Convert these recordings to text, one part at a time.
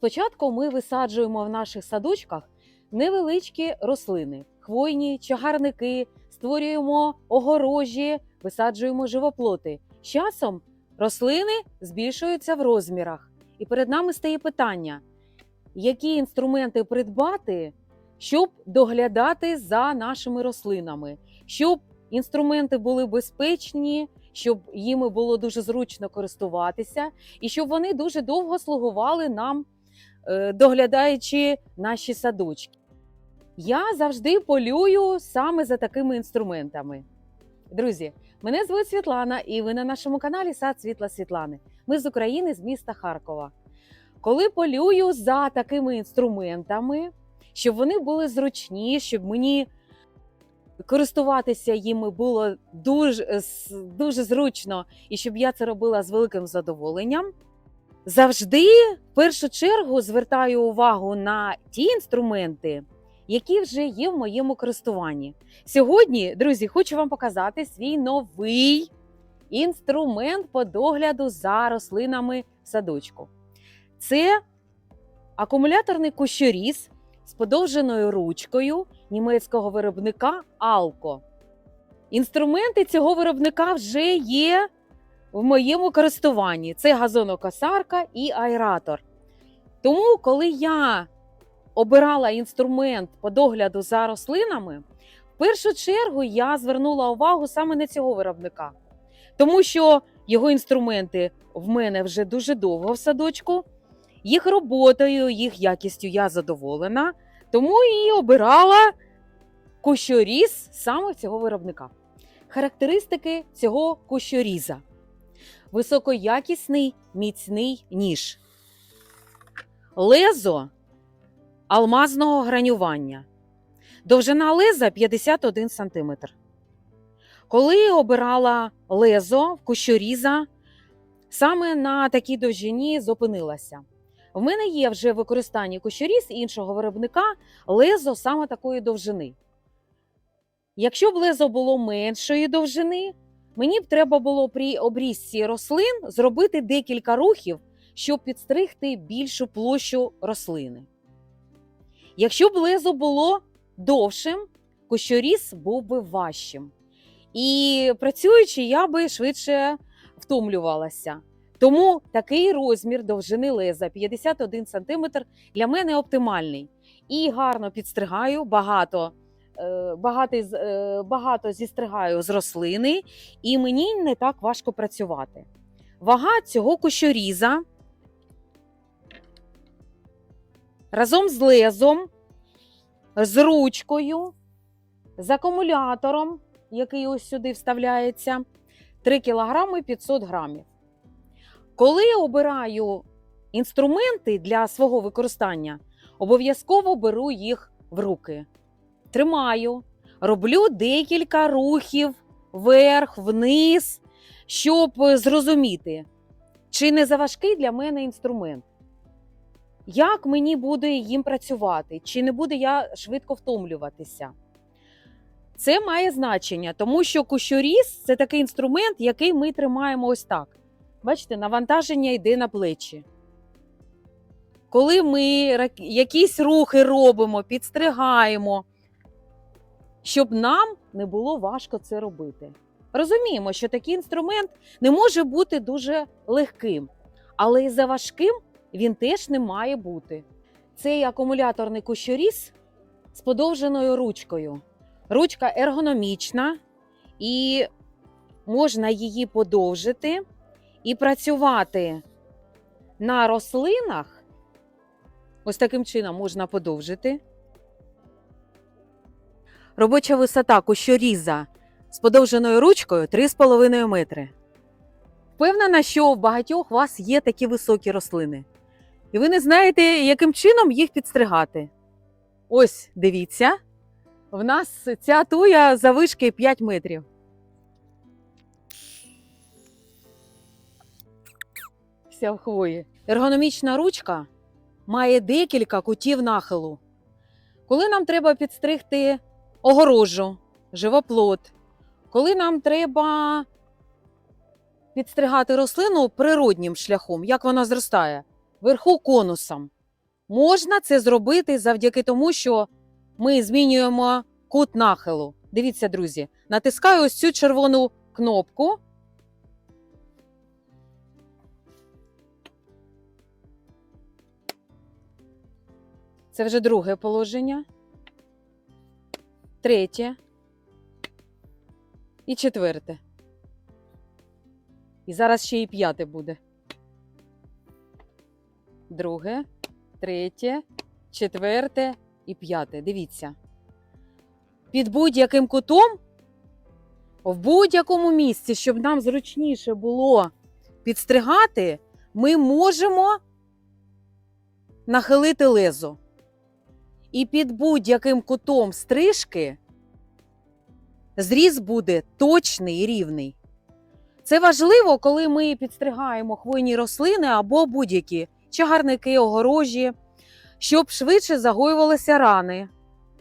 Спочатку ми висаджуємо в наших садочках невеличкі рослини, хвойні, чагарники, створюємо огорожі, висаджуємо живоплоти. З часом рослини збільшуються в розмірах, і перед нами стає питання, які інструменти придбати, щоб доглядати за нашими рослинами, щоб інструменти були безпечні, щоб їми було дуже зручно користуватися, і щоб вони дуже довго слугували нам, доглядаючи наші садочки. Я завжди полюю саме за такими інструментами. Друзі, мене звуть Світлана, і ви на нашому каналі Сад Світла Світлани. Ми з України, з міста Харкова. Коли полюю за такими інструментами, щоб вони були зручні, щоб мені користуватися їми було дуже, дуже зручно, і щоб я це робила з великим задоволенням. Завжди в першу чергу звертаю увагу на ті інструменти, які вже є в моєму користуванні. Сьогодні, друзі, хочу вам показати свій новий інструмент по догляду за рослинами в садочку. Це акумуляторний кущоріз з подовженою ручкою німецького виробника Алко. Інструменти цього виробника вже є в моєму користуванні. Це газонокосарка і аератор. Тому, коли я обирала інструмент по догляду за рослинами, в першу чергу я звернула увагу саме на цього виробника, тому що його інструменти в мене вже дуже довго в садочку. Їх роботою, їх якістю я задоволена, тому і обирала кущоріз саме цього виробника. Характеристики цього кущоріза: високоякісний міцний ніж, лезо алмазного гранювання, довжина леза 51 см. Коли обирала лезо в кущоріза, саме на такій довжині зупинилася. В мене є вже в використанні кущоріз іншого виробника лезо саме такої довжини. Якщо б лезо було меншої довжини, мені б треба було при обрізці рослин зробити декілька рухів, щоб підстригти більшу площу рослини. Якщо б лезо було довшим, кущоріз був би важчим. І працюючи, я би швидше втомлювалася. Тому такий розмір довжини леза 51 см для мене оптимальний. І гарно підстригаю багато, багато, е, багато зістригаю з рослини, і мені не так важко працювати. Вага цього кущоріза разом з лезом, з ручкою, з акумулятором, який ось сюди вставляється, 3 кг 500 грамів. Коли я обираю інструменти для свого використання, обов'язково беру їх в руки. Тримаю, роблю декілька рухів вверх, вниз, щоб зрозуміти, чи не заважкий для мене інструмент. Як мені буде їм працювати, чи не буде я швидко втомлюватися? Це має значення, тому що кущоріз це такий інструмент, який ми тримаємо ось так. Бачите, навантаження йде на плечі. Коли ми якісь рухи робимо, підстригаємо, щоб нам не було важко це робити. Розуміємо, що такий інструмент не може бути дуже легким, але і заважким він теж не має бути. Цей акумуляторний кущоріз з подовженою ручкою. Ручка ергономічна, і можна її подовжити і працювати на рослинах. Ось таким чином можна подовжити. Робоча висота кущоріза з подовженою ручкою 3,5 метри. Впевнена, що в багатьох вас є такі високі рослини. І ви не знаєте, яким чином їх підстригати. Ось дивіться, в нас ця туя завишки 5 метрів. Вся в хвої. Ергономічна ручка має декілька кутів нахилу. Коли нам треба підстригти огорожу, живоплод, коли нам треба підстригати рослину природнім шляхом, як вона зростає, вверху конусом. Можна це зробити завдяки тому, що ми змінюємо кут нахилу. Дивіться, друзі, натискаю ось цю червону кнопку. Це вже друге положення. Третє. І четверте. І зараз ще і п'яте буде. Друге, третє, четверте і п'яте. Дивіться. Під будь-яким кутом, в будь-якому місці, щоб нам зручніше було підстригати, ми можемо нахилити лезо. І під будь-яким кутом стрижки зріз буде точний і рівний. Це важливо, коли ми підстригаємо хвойні рослини або будь-які чагарники, огорожі, щоб швидше загоювалися рани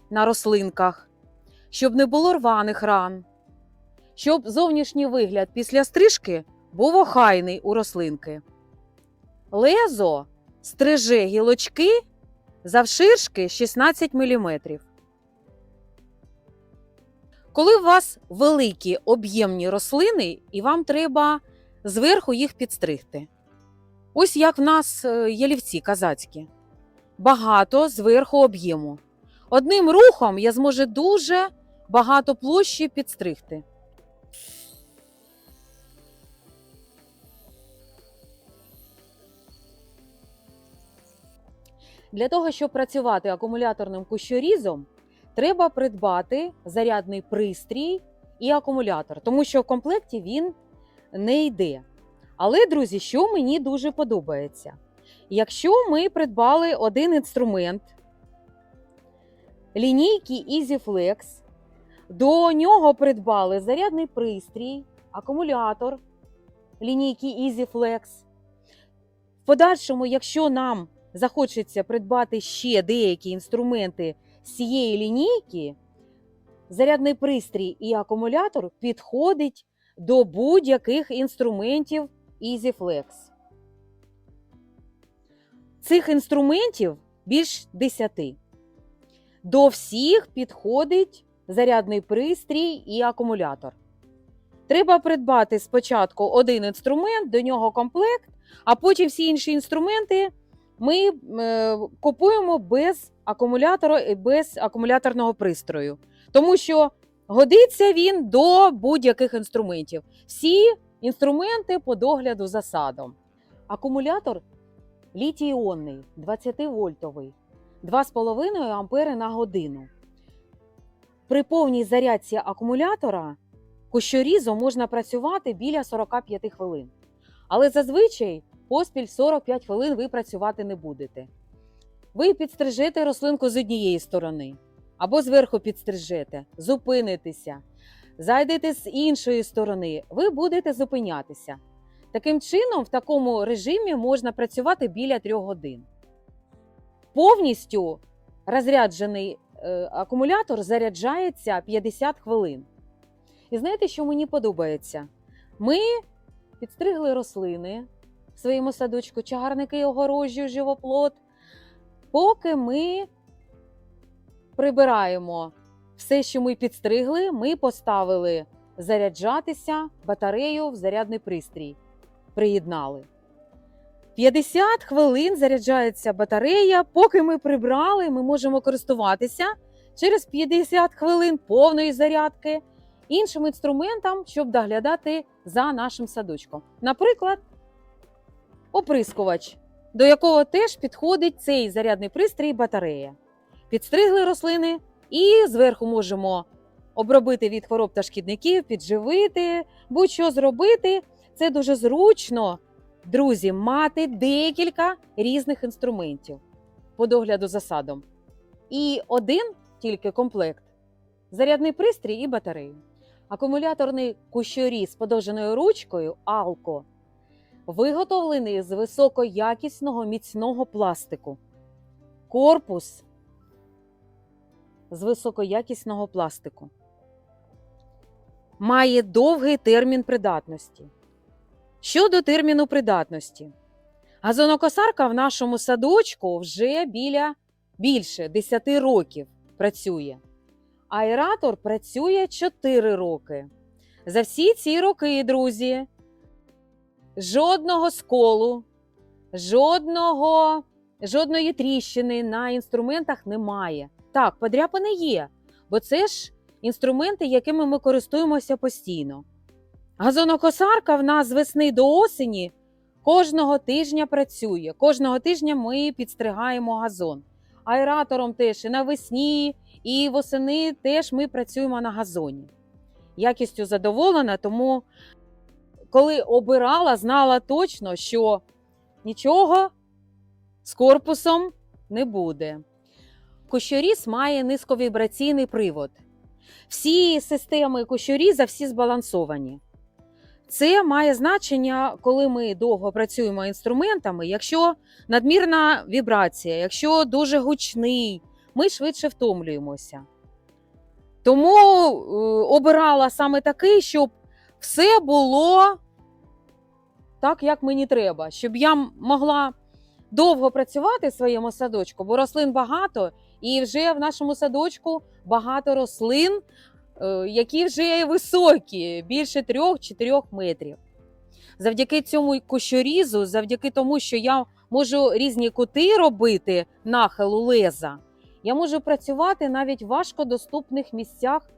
на рослинках, щоб не було рваних ран, щоб зовнішній вигляд після стрижки був охайний у рослинки. Лезо стриже гілочки завширшки 16 мм. Коли у вас великі об'ємні рослини, і вам треба зверху їх підстригти. Ось як в нас е, ялівці казацькі. Багато зверху об'єму. Одним рухом я зможу дуже багато площі підстригти. Для того, щоб працювати акумуляторним кущорізом, треба придбати зарядний пристрій і акумулятор, тому що в комплекті він не йде. Але, друзі, що мені дуже подобається? Якщо ми придбали один інструмент лінійки EasyFlex, до нього придбали зарядний пристрій, акумулятор лінійки EasyFlex. В подальшому, якщо нам захочеться придбати ще деякі інструменти з цієї лінійки, зарядний пристрій і акумулятор підходить до будь-яких інструментів EasyFlex. Цих інструментів більш 10. До всіх підходить зарядний пристрій і акумулятор. Треба придбати спочатку один інструмент, до нього комплект, а потім всі інші інструменти ми е, купуємо без акумулятора і без акумуляторного пристрою, тому що годиться він до будь-яких інструментів. Всі інструменти по догляду за садом. Акумулятор літій-іонний, 20-вольтовий, 2,5 ампери на годину. При повній зарядці акумулятора кущорізом можна працювати біля 45 хвилин. Але зазвичай поспіль 45 хвилин ви працювати не будете. Ви підстрижете рослинку з однієї сторони, або зверху підстрижете, зупинитеся, зайдете з іншої сторони, ви будете зупинятися. Таким чином, в такому режимі можна працювати біля 3 годин. Повністю розряджений е, акумулятор заряджається 50 хвилин. І знаєте, що мені подобається? Ми підстригли рослини своєму садочку, чагарники, огорожі, живоплод. Поки ми прибираємо все, що ми підстригли, ми поставили заряджатися батарею в зарядний пристрій. Приєднали. 50 хвилин заряджається батарея. Поки ми прибрали, ми можемо користуватися через 50 хвилин повної зарядки іншим інструментом, щоб доглядати за нашим садочком. Наприклад, оприскувач, до якого теж підходить цей зарядний пристрій батарея. Підстригли рослини і зверху можемо обробити від хвороб та шкідників, підживити, будь-що зробити. Це дуже зручно, друзі, мати декілька різних інструментів по догляду за садом. І один тільки комплект зарядний пристрій і батарею. Акумуляторний кущоріз з подовженою ручкою Алко виготовлений з високоякісного міцного пластику. Корпус з високоякісного пластику. Має довгий термін придатності. Щодо терміну придатності, Газонокосарка в нашому садочку вже біля більше 10 років працює. Аератор працює 4 роки. За всі ці роки, друзі, жодного сколу, жодного, жодної тріщини на інструментах немає. Так, подряпини є, бо це ж інструменти, якими ми користуємося постійно. Газонокосарка в нас з весни до осені кожного тижня працює. Кожного тижня ми підстригаємо газон. Аератором теж і навесні, і восени теж ми працюємо на газоні. Якістю задоволена, тому коли обирала, знала точно, що нічого з корпусом не буде. Кущоріз має низьковібраційний привод. Всі системи кущоріза всі збалансовані. Це має значення, коли ми довго працюємо інструментами. Якщо надмірна вібрація, якщо дуже гучний, ми швидше втомлюємося. Тому е, обирала саме такий, щоб все було так, як мені треба, щоб я могла довго працювати в своєму садочку, бо рослин багато, і вже в нашому садочку багато рослин, е, які вже високі, більше 3-4 метрів. Завдяки цьому кущорізу, завдяки тому, що я можу різні кути робити нахилу леза, я можу працювати навіть в важкодоступних місцях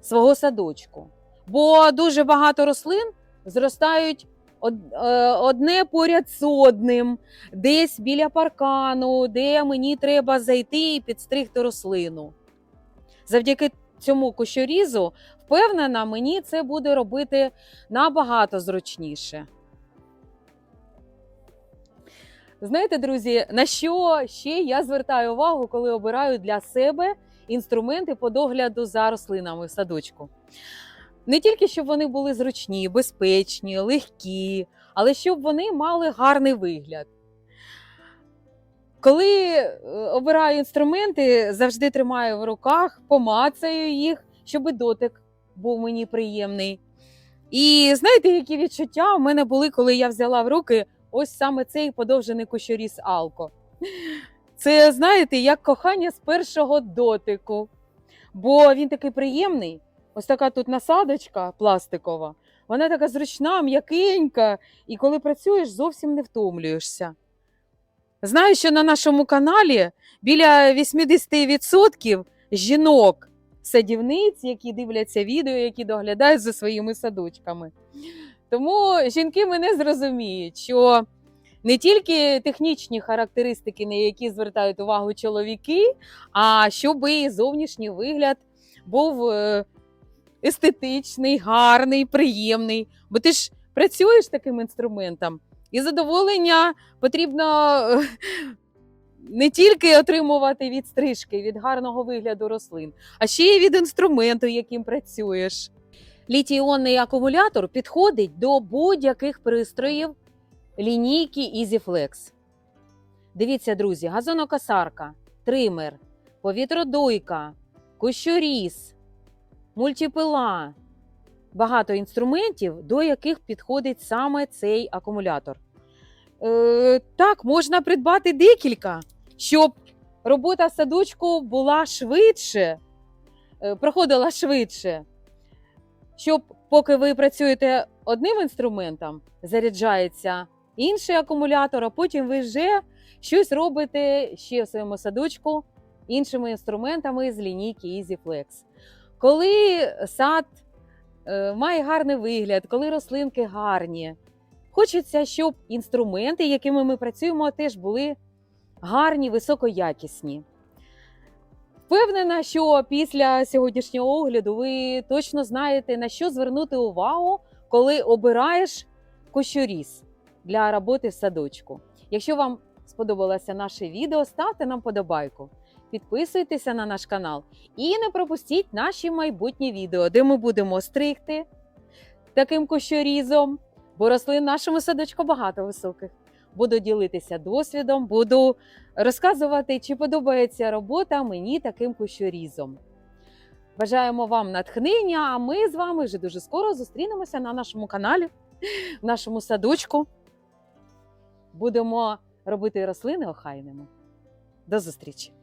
свого садочку. Бо дуже багато рослин зростають е, одне поряд з одним, десь біля паркану, де мені треба зайти і підстригти рослину. Завдяки цьому кущорізу, впевнена, мені це буде робити набагато зручніше. Знаєте, друзі, на що ще я звертаю увагу, коли обираю для себе інструменти по догляду за рослинами в садочку? Не тільки щоб вони були зручні, безпечні, легкі, але щоб вони мали гарний вигляд. Коли е, обираю інструменти, завжди тримаю в руках, помацаю їх, щоб дотик був мені приємний. І знаєте, які відчуття в мене були, коли я взяла в руки ось саме цей подовжений кущоріз Алко. Це, знаєте, як кохання з першого дотику. Бо він такий приємний. Ось така тут насадочка пластикова. Вона така зручна, м'якенька, і коли працюєш, зовсім не втомлюєшся. Знаю, що на нашому каналі біля 80% жінок садівниць, які дивляться відео, які доглядають за своїми садочками. Тому жінки мене зрозуміють, що не тільки технічні характеристики, на які звертають увагу чоловіки, а щоб і зовнішній вигляд був е, естетичний, гарний, приємний. Бо ти ж працюєш таким інструментом, і задоволення потрібно е, не тільки отримувати від стрижки, від гарного вигляду рослин, а ще й від інструменту, яким працюєш. Літій-іонний акумулятор підходить до будь-яких пристроїв лінійки EasyFlex. Дивіться, друзі, газонокосарка, тример, повітродуйка, кущоріз, мультипила. Багато інструментів, до яких підходить саме цей акумулятор. Е, так, можна придбати декілька, щоб робота садочку була швидше, е, проходила швидше. Щоб поки ви працюєте одним інструментом, заряджається інший акумулятор, а потім ви вже щось робите ще в своєму садочку іншими інструментами з лінійки EasyFlex. Коли сад е, має гарний вигляд, коли рослинки гарні, хочеться, щоб інструменти, якими ми працюємо, теж були гарні, високоякісні. Впевнена, що після сьогоднішнього огляду ви точно знаєте, на що звернути увагу, коли обираєш кущоріз для роботи в садочку. Якщо вам сподобалося наше відео, ставте нам подобайку, підписуйтеся на наш канал і не пропустіть наші майбутні відео, де ми будемо стригти таким кущорізом, бо рослин в нашому садочку багато високих. Буду ділитися досвідом, буду розказувати, чи подобається робота мені таким кущорізом. Бажаємо вам натхнення, а ми з вами вже дуже скоро зустрінемося на нашому каналі, в нашому садочку. будемо робити рослини охайними. До зустрічі!